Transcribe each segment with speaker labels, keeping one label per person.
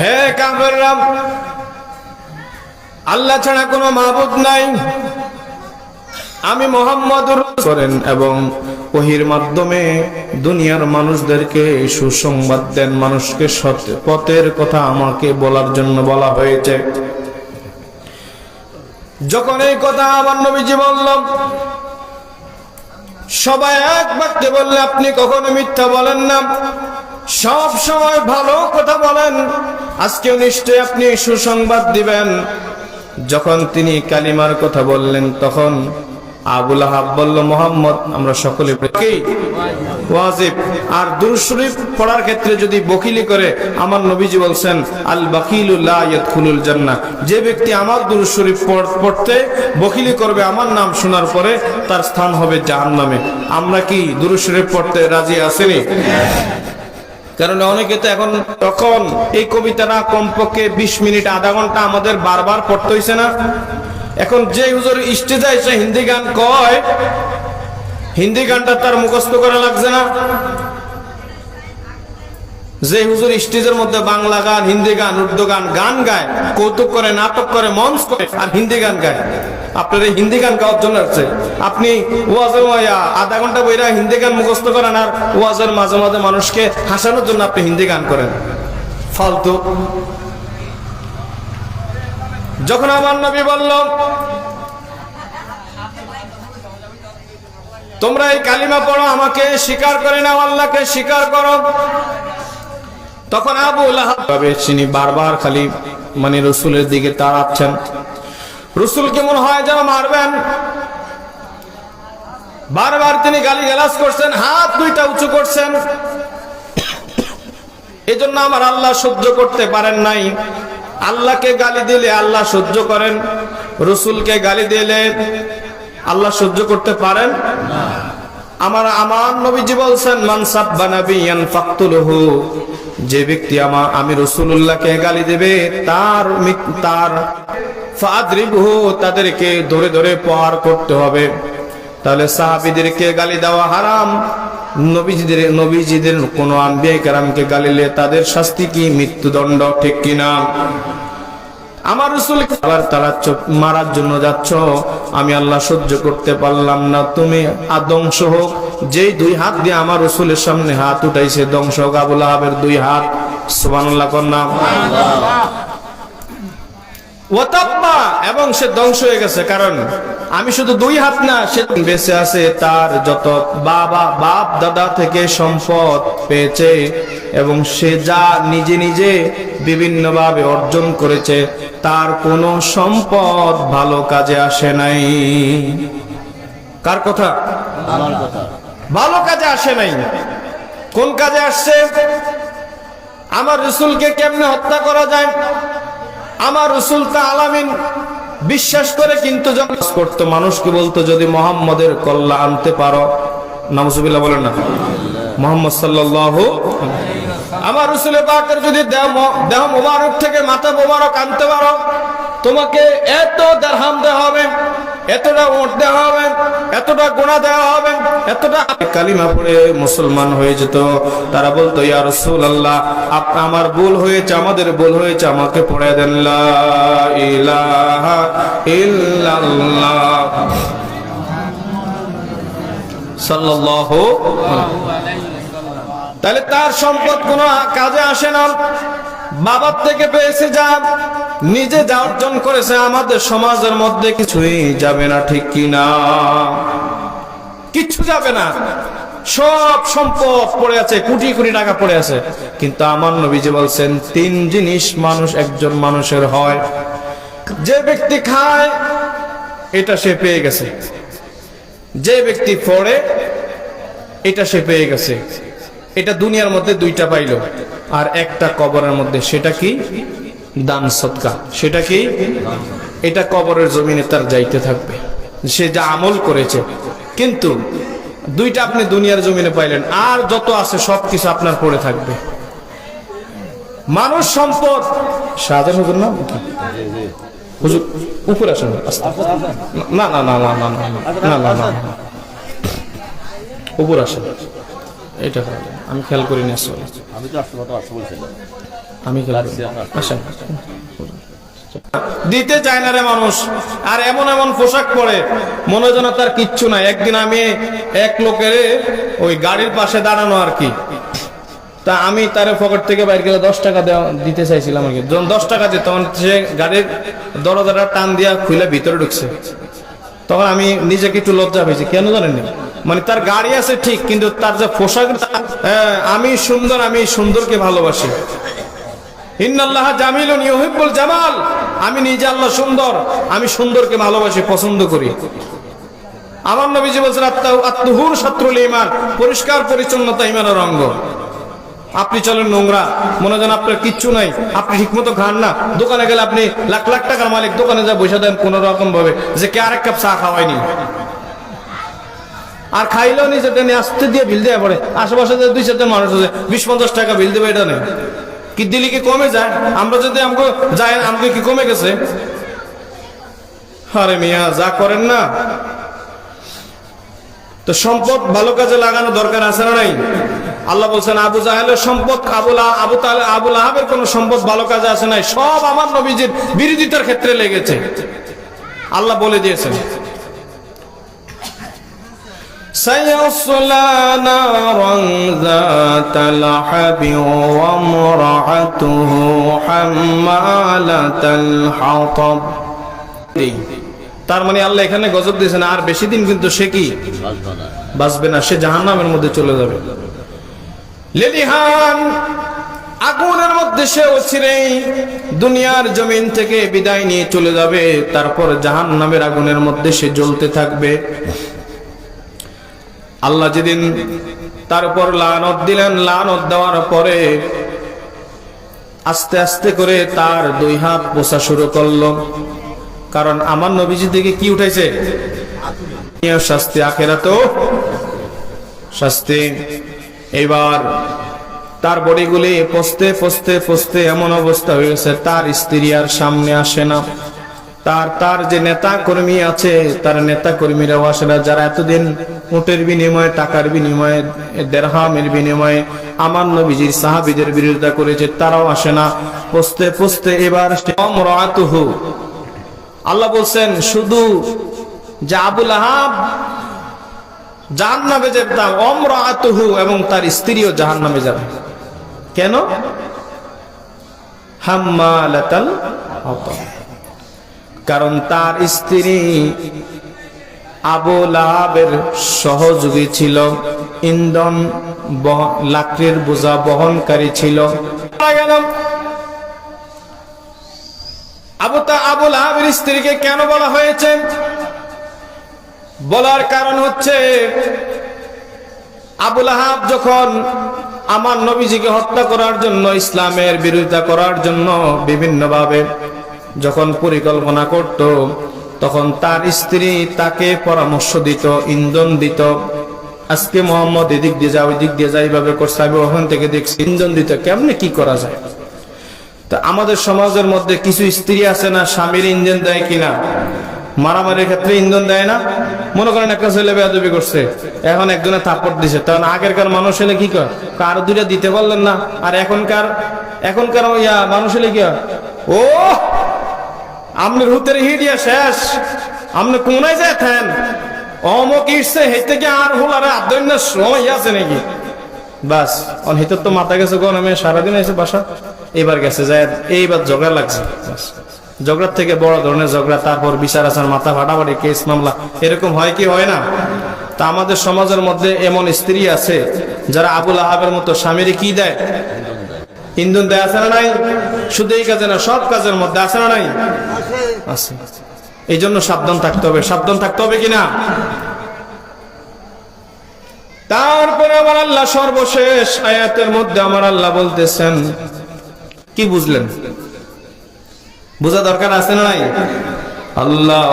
Speaker 1: হে কাফেররা আল্লাহ ছাড়া কোনো মাহবুদ নাই। আমি মোহাম্মদ করেন এবং ওহির মাধ্যমে দুনিয়ার মানুষদেরকে সুসংবাদ দেন, মানুষকে সৎ- পথের কথা আমাকে বলার জন্য বলা হয়েছে। যখন এই কথা আমার নবীজি বলল, সবাই এক বাক্যে বললে, আপনি কখনো মিথ্যা বলেন না। সব সময় ভালো কথা বলেন। আজকেও নিশ্চয়ই আপনি সুসংবাদ দিবেন। যখন তিনি কালিমার কথা বললেন, তখন আবুল আহাব বলল, মোহাম্মদ, আমরা সকলে আর পড়ার ক্ষেত্রে যদি বকিলি করে, আমার নবীজি বলছেন, আল বাকিলু লা ইয়াদখুলুল জান্নাহ। যে ব্যক্তি আমার দুরূদ শরীফ পড়তে বকিলি করবে আমার নাম শোনার পরে তার স্থান হবে জাহান্নামে। আমরা কি দুরূদ শরীফ পড়তে রাজি আছেনি কারণ অনেকে তো এখন তখন এই কবিতাটা কমপক্ষে বিশ মিনিট, আধা ঘণ্টা আমাদের বারবার পড়তে হইছে না। এখন যে হুজুর স্টেজে এসে হিন্দি গান কয়, হিন্দি গানটা তার মুখস্থ করা লাগছে না। যে হুজুর স্টেজের মধ্যে বাংলা গান, হিন্দি গান, উর্দু গান গান গায়, কৌতুক করে, নাটক করে, মঞ্চ করে, আর হিন্দি গান গায়। আপনার হিন্দি গান গাওয়ার জন্য আসছে। আপনি ওয়াজের আধা ঘণ্টা বইরা হিন্দি গান মুখস্থ করেন আর ওয়াজের মাঝে মাঝে মানুষকে হাসানোর জন্য আপনি হিন্দি গান করেন। ফালতু। যখন আমার নবী বলল, তোমরা এই কালিমা পড়ো, আমাকে স্বীকার করে নাও, আল্লাহকে স্বীকার করো। তখন আবু লাহাব তিনি বারবার খালি মানে রসুলের দিকে তাড়াচ্ছেন রসুল কেমন হয় যেন মারবেন? বারবার তিনি গালি গালাজ করছেন, হাত দুইটা উঁচু করছেন। এজন্য আমার আল্লাহ সহ্য করতে পারেন নাই। আল্লাহকে গালি দিলে আল্লাহ সহ্য করেন, রসুলকে গালি দিলে আল্লাহ সহ্য করতে পারেন? আমার আমার নবীজি বলছেন, মান সাব্বা নাবিয়ান ফাকতুলহু যে ব্যক্তি আমার, আমি রাসূলুল্লাহকে গালি দেবে, তার তার ফাদরিবহু, তাদেরকে ধরে ধরে পার করতে হবে। তাহলে সাহাবিদেরকে গালি দেওয়া হারাম। নবীজিদের নবীজিদের কোন আম্বিয়া কেরামকে গালিলে তাদের শাস্তি কি? মৃত্যুদণ্ড, ঠিক কিনা আমার রসুল আবার তারা মারার জন্য যাচ্ছ। আমি আল্লাহ সহ্য করতে পারলাম না। তুমি আর ধ্বংস হোক, যেই দুই হাত দিয়ে আমার রসুলের সামনে হাত উঠাইছে, ধ্বংস হোক, আবুল আহাবের দুই হাত। সুবহানাল্লাহ কন্যা ওয়াতাব্বা এবং সে ধ্বংস হয়ে গেছে কারণ আমি শুধু দুই হাত না সে বেঁচে আছে তার যত বাবা বাপ দাদা থেকে সম্পদ পেয়েছে এবং সে যা নিজে নিজে বিভিন্নভাবে অর্জন করেছে তার কোনো সম্পদ ভালো কাজে আসে নাই। কার কথা। ভালো কাজে আসে নাই। কোন কাজে আসছে? আমার রসুলকে কেমনে হত্যা করা যায়? আমার রসুল তা আলামিন বিশ্বাস করে কিন্তু যখন করতো মানুষকে বলতো, যদি মোহাম্মদের কল্লা আনতে পারো। নামসুবিল্লা বলেন না। মোহাম্মদ সাল্লাহ আমার রসুলের পাকের যদি দেহ মোবারক থেকে মাথা মোবারক আনতে পারো, তোমাকে এত দেড়হাম দেওয়া হবে এতটা ওট দেওয়া হবে, এতটা গোনা দেওয়া হবে, এতটা কালিমা পড়ে মুসলমান হয়ে যেত। তারা বলতো, ইয়া রসুল আল্লাহ আমার ভুল হয়েছে, আমাদের ভুল হয়েছে, আমাকে পড়ে দেন তাহলে তার সম্পদ কোনো কাজে আসে না। বাবার থেকে পেয়েছে যা, নিজে যা অর্জন করেছে, আমাদের সমাজের মধ্যে কিছুই যাবে না, ঠিক কি না? কিচ্ছু যাবে না। সব সম্পদ পড়ে আছে, কোটি কোটি টাকা পড়ে আছে। কিন্তু আমার নবীজি বলছেন, তিন জিনিস মানুষ, একজন মানুষের হয়। যে ব্যক্তি খায়, এটা সে পেয়ে গেছে। যে ব্যক্তি পড়ে, এটা সে পেয়ে গেছে। এটা দুনিয়ার মধ্যে দুইটা পাইল। আর একটা কবরের মধ্যে সেটা কি? দান সৎকা সেটা কি? এটা কবরের জমিনে তার যাইতে থাকবে। সে যা আমল করেছে। কিন্তু দুইটা আপনি দুনিয়ার জমিনে পাইলেন, আর যত আছে সবকিছু আপনার পড়ে থাকবে। মানুষ সম্পদ। শাহজাহান হুজুর না হুজুর, উপরে আসেন। না না না না না না না না না উপর আসেন। এটা আমি খেয়াল করি করিনি আসলে।
Speaker 2: আমি তো আসতে কথা আসতে বলছিলাম।
Speaker 1: আমি কি আসেন দিতে চায় না রে মানুষ। আর এমন এমন পোশাক পরে মনে যেন তার কিচ্ছু নাই। একদিন আমি এক লোকের ওই গাড়ির পাশে দাঁড়ানো আর কি। তা আমি তার পকেট থেকে বাইর করে দশ টাকা দেওয়া দিতে চাইছিলাম আর কি। যখন দশ টাকা দিত তখন সে গাড়ির দরজাটা টান দিয়া খুলে ভিতরে ঢুকছে। তখন আমি নিজেকে একটু লজ্জা পেয়েছি কেন জানেননি মানে তার গাড়ি আছে ঠিক কিন্তু তার যে পোশাক হ্যাঁ, আমি সুন্দর আমি সুন্দরকে ভালোবাসি। ইন্নাল্লাহ জামিলুন ইউহিব্বুল জামাল। আমি নিজে আল্লাহ সুন্দর আমি সুন্দরকে ভালোবাসি পছন্দ করি। আমার নবীজি বলছেন আত্মা- আত্মহুর শত্রুল ইমান পরিষ্কার পরিচ্ছন্নতা ইমানের অঙ্গ। আপনি চলেন নোংরা মনে যেন আপনার কিচ্ছু নাই আপনি ঠিকমতো খান না। দোকানে গেলে আপনি লাখ লাখ টাকার মালিক দোকানে যা বসে দেন কোন রকম ভাবে যে কে আরেক কাপ চা খাওয়ায়নি। আর খাইলেও নিজেটা নিয়ে আসতে দিয়ে বিল দেওয়া পড়ে। আশেপাশে দুই চারজন মানুষ আছে, বিশ পঞ্চাশ টাকা বিল দেবে, এটা নেই। কি দিলে কি কমে যায়? আমরা যদি আমাকে যাই আমাকে কি কমে গেছে? আরে মিয়া, যা করেন না। তো সম্পদ ভালো কাজে লাগানো দরকার আছে না নাই? আল্লাহ বলছেন, আবু জাহেলের সম্পদ, আবুল আবু আবুল আহাবের কোন সম্পদ ভালো কাজে আছে নাই। সব আমার নবীজির বিরোধিতার ক্ষেত্রে লেগেছে। আল্লাহ বলে দিয়েছেন। سيصلى نارا ذات لهب وامرأته حمالة الحطب এই, তার মানে আল্লাহ এখানে গজব দিয়েছেন আর বেশি দিন কিন্তু সে কি বাঁচবে না সে জাহান্নামের মধ্যে চলে যাবে লেলিহান আগুনের মধ্যে সে অচিরেই দুনিয়ার জমিন থেকে বিদায় নিয়ে চলে যাবে তারপর জাহান্নামের আগুনের মধ্যে সে জ্বলতে থাকবে আল্লাহ যেদিন তার উপর লানত দিলেন, লানত দেওয়ার পরে আস্তে আস্তে করে তার দুই হাত পোষা শুরু করল। কারণ আমার নবীজি থেকে কি উঠেছে শাস্তি আখেরা তো শাস্তি। এবার তার বডিগুলি পস্তে পস্তে পস্তে এমন অবস্থা হয়ে গেছে, তার স্ত্রী আর সামনে আসে না। তার তার যে নেতা কর্মী আছে, তার নেতা কর্মীরাও আসে না যারা এতদিন উটের বিনিময়ে, টাকার বিনিময়ে, দেড়হামের বিনিময়ে আমার নবীজির সাহাবিদের বিরোধিতা করেছে, তারাও আসে না। পস্তে পস্তে এবার আল্লাহ বলছেন, শুধু যে আবুল আহাব জাহান নামে যেতাম অমরাতুহু এবং তার স্ত্রীও জাহান নামে যাবে। কেন? হাম্মালাতাল হাতাব। কারণ তার স্ত্রী আবু লাহাবের সহযোগী ছিল, ইন্ধন লাকড়ির বোঝা বহনকারী ছিল। আবু তা আবু লাহাবের স্ত্রীকে কেন বলা হয়েছে? বলার কারণ হচ্ছে আবুল আহাব যখন আমার নবীজিকে হত্যা করার জন্য, ইসলামের বিরোধিতা করার জন্য বিভিন্নভাবে যখন পরিকল্পনা করত, তখন তার স্ত্রী তাকে পরামর্শ দিত, ইন্ধন দিত। আজকে মোহাম্মদ এদিক দিয়ে যা ওই দিক দিয়ে যা এইভাবে করছে, আমি ওখান থেকে দেখছি, ইন্ধন দিত, কেমনে কি করা যায়? তা আমাদের সমাজের মধ্যে কিছু স্ত্রী আছে না, স্বামীর ইঞ্জিন দেয় কিনা? মারামারির ক্ষেত্রে ইন্ধন দেয় না? মনে করেন একটা ছেলে বেয়াদবি করছে, এখন একজনে থাপ্পড় দিছে, তখন আগেরকার মানুষ হলে কি কর? কার দুইটা দিতে পারলেন না? আর এখনকার এখনকার ইয়া মানুষ হলে কি? ও আমনের হুতের হিডিয়া শেষ। আমনে কোনায় থাকেন অমক ইসছে হেই থেকে আর হল আরে আদন্য সময় আছে নাকি? বাস, অন হিতর তো মাথা গেছে আমি সারাদিন এসে বাসা। এইবার গেছে, যায়, এইবার ঝগড়া লাগছে। বাস ঝগড়ার থেকে বড় ধরনের ঝগড়া, তারপর বিচার আচার মাথা ফাটাফাটি, কেস মামলা। এরকম হয় কি হয় না? তা আমাদের সমাজের মধ্যে এমন স্ত্রী আছে, যারা আবুল আহাবের মতো স্বামীর কি দেয়? ইন্ধন দেয় আছে না নাই? শুধু এই কাজে না, সব কাজের মধ্যে আছে না নাই? আছে। এই জন্য সাবধান থাকতে হবে। সাবধান থাকতে হবে কিনা? তারপরে আমার আল্লাহ সর্বশেষ আয়াতের মধ্যে আমার আল্লাহ বলতেছেন, কি বুঝলেন? বোঝা দরকার আছে না নাই? আল্লাহ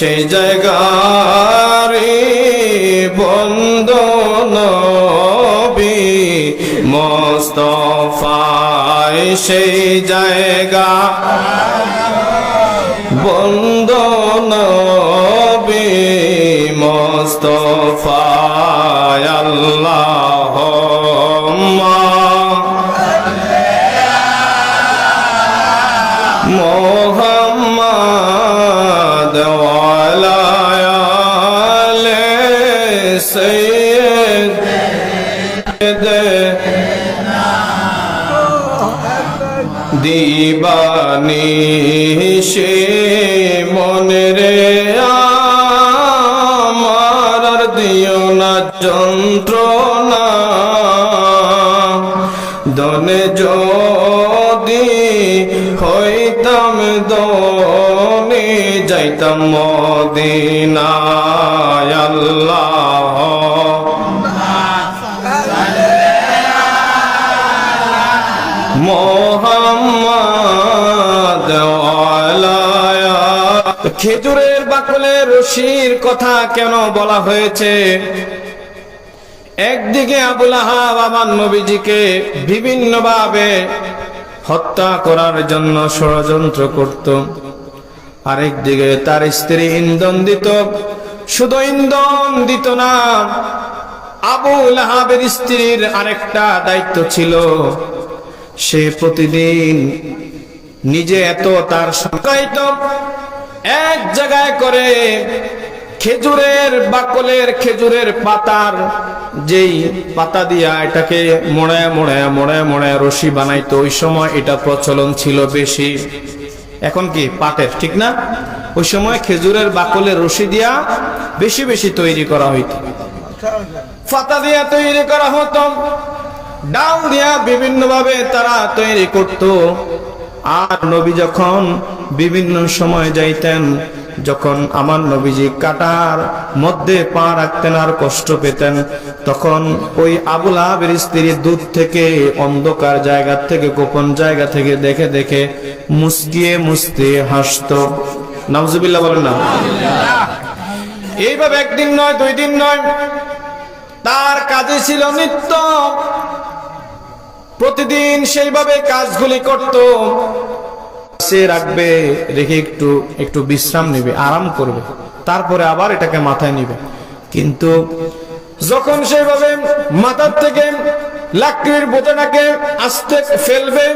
Speaker 1: সেই জায়গারে বন্দন মোস্তফায় সেই জায়গা। বন্দন মোস্তফায় আল্লাহ মোহাম্মদ হইতাম দনে, যাইতাম মদিনায়, আল্লাহ। মোহাম্মদ খেজুরের বাকলের রশির কথা কেন বলা হয়েছে? একদিকে আবুল আহাব, আমার নবীজিকে বিভিন্নভাবে হত্যা করার জন্য ষড়যন্ত্র করত। আরেকদিকে তার স্ত্রী ইন্ধন দিত। শুধু ইন্ধন দিত না আবুল আহাবের স্ত্রীর আরেকটা দায়িত্ব ছিল। সে প্রতিদিন নিজে এত তার সংখ্যায়িত এক জায়গায় করে খেজুরের বাকলের খেজুরের পাতার যেই পাতা দিয়া এটাকে মোড়ায় মোড়ায় মোড়ায় মোড়ায় রশি বানাইতো, ওই সময় এটা প্রচলন ছিল বেশি। এখন কি? পাটের, ঠিক না? ওই সময় খেজুরের বাকলের রশি দিয়া বেশি বেশি তৈরি করা হইতো। পাতা দিয়া তৈরি করা হতো। ডাল দিয়া বিভিন্ন ভাবে তারা তৈরি করত। আর নবী যখন বিভিন্ন সময় যাইতেন যখন আমার নবীজি কাটার মধ্যে পা রাখতেন আর কষ্ট পেতেন, তখন ওই আবুল আহাবের স্ত্রী দূর থেকে অন্ধকার জায়গা থেকে, গোপন জায়গা থেকে দেখে দেখে মুসকিয়ে মুসতে হাসত। নামজুবিল্লাহ বলেন না। এইভাবে একদিন নয়, দুই দিন নয়, তার কাজে ছিল নিত্য। প্রতিদিন সেইভাবে কাজগুলি করত। সে রাখবে, রেখে একটু একটু বিশ্রাম নেবে, আরাম করবে। তারপরে আবার এটাকে মাথায় নিবে। কিন্তু যখন সেইভাবে মাথার থেকে লাকড়ির বোঝাটাকে আস্তে ফেলবে,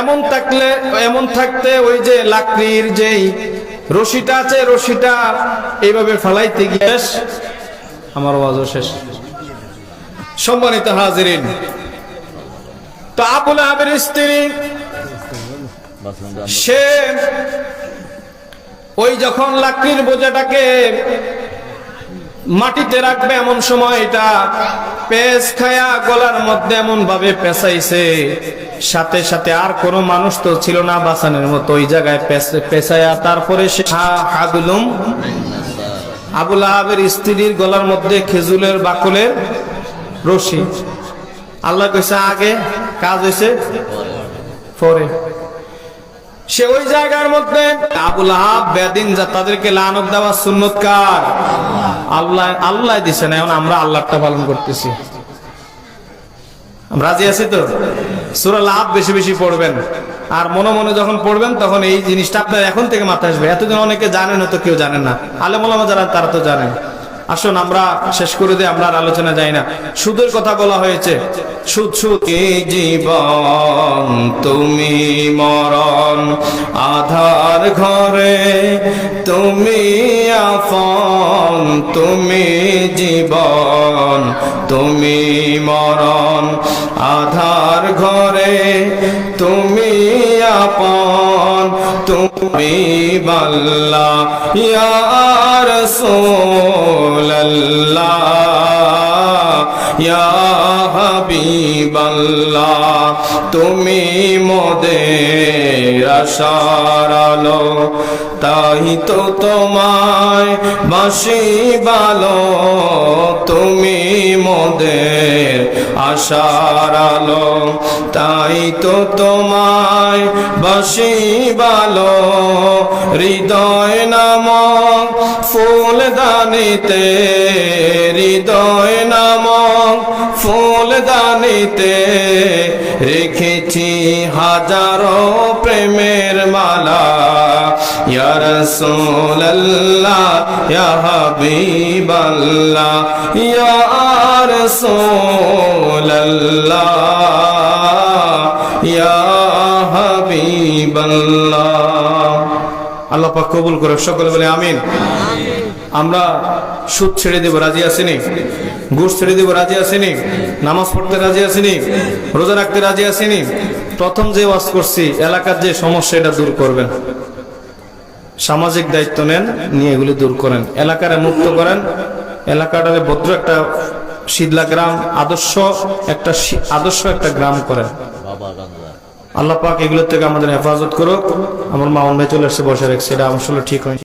Speaker 1: এমন থাকলে, এমন থাকতে ওই যে লাকড়ির যেই রশিটা আছে, রশিটা এইভাবে ফালাইতে গিয়ে আমার ওয়াজও শেষ। সম্মানিত হাজিরিন, তো আবুল আবের স্ত্রী সে ওই যখন লাকড়ির বোঝাটাকে মাটিতে রাখবে এমন সময় এটা পেস খায়া গলার মধ্যে এমন ভাবে পেঁচাইছে। সাথে সাথে আর কোনো মানুষ তো ছিল না বাসানের মতো। ওই জায়গায় পেঁচ- পেঁচায়া তারপরে সে হাগুলুম আবুল আহাবের স্ত্রীর গলার মধ্যে খেজুরের বাকলের রশি। আল্লাহ কইছে, আগে কাজ হয়েছে পরে। সে ওই জায়গার মধ্যে আবুল আহাব বেদিন যা তাদেরকে লানত দেওয়া সুন্নত কার আল্লাহ আল্লাহ দিছে না, এখন আমরা আল্লাহটা পালন করতেছি। রাজি আছি তো? সুরা লাভ বেশি বেশি পড়বেন। আর মনে মনে যখন পড়বেন, তখন এই জিনিসটা আপনার এখন থেকে মাথায় আসবে। এতদিন অনেকে জানেন হয়তো কেউ জানেন না। আলেমুলামা যারা, তারা তো জানেন। আসুন আমরা শেষ করে দিয়ে আমরা আলোচনা যাই না। সুদের কথা বলা হয়েছে। সুদ সুদ জীবন, তুমি মরণ, আধার ঘরে, তুমি আপন, তুমি জীবন, তুমি মরণ, আধার ঘরে, তুমি আপন, তুমি বাল্লা ইয়ার ইয়া হাবিবাল্লাহ তুমি মোদের আশার আলো তাই তো তোমায় বাসি ভালো তুমি মোদের আশার আলো। তাই তো তোমায় বাসি ভালো হৃদয় নামক ফুল দানিতে হৃদয় নামক ফুল দানিতে রেখেছি হাজারো প্রেমের মালা। ইয়া রাসূলুল্লাহ, ইয়া হাবিবাল্লাহ, ইয়া রাসূলুল্লাহ, ইয়া হাবিবাল্লাহ। আল্লাহ পাক কবুল করে সকলে বলে আমিন। আমরা সুদ ছেড়ে দেব, রাজি আসেনি ঘুষ ছেড়ে দেব, রাজি আসেনি নামাজ পড়তে রাজি আসেনি রোজা রাখতে রাজি আসেনি প্রথম যে ওয়াজ করছি, এলাকার যে সমস্যা, এটা দূর করবেন। সামাজিক দায়িত্ব নেন, নিয়ে এগুলি দূর করেন। এলাকারে মুক্ত করেন। এলাকাটারে ভদ্র একটা শীতলা গ্রাম, আদর্শ একটা আদর্শ একটা গ্রাম করেন। আল্লাহ পাক এগুলোর থেকে আমাদের হেফাজত করুক। আমার মা ভাই চলে আসছে, বসে রাখছে। এটা আসলে ঠিক হয়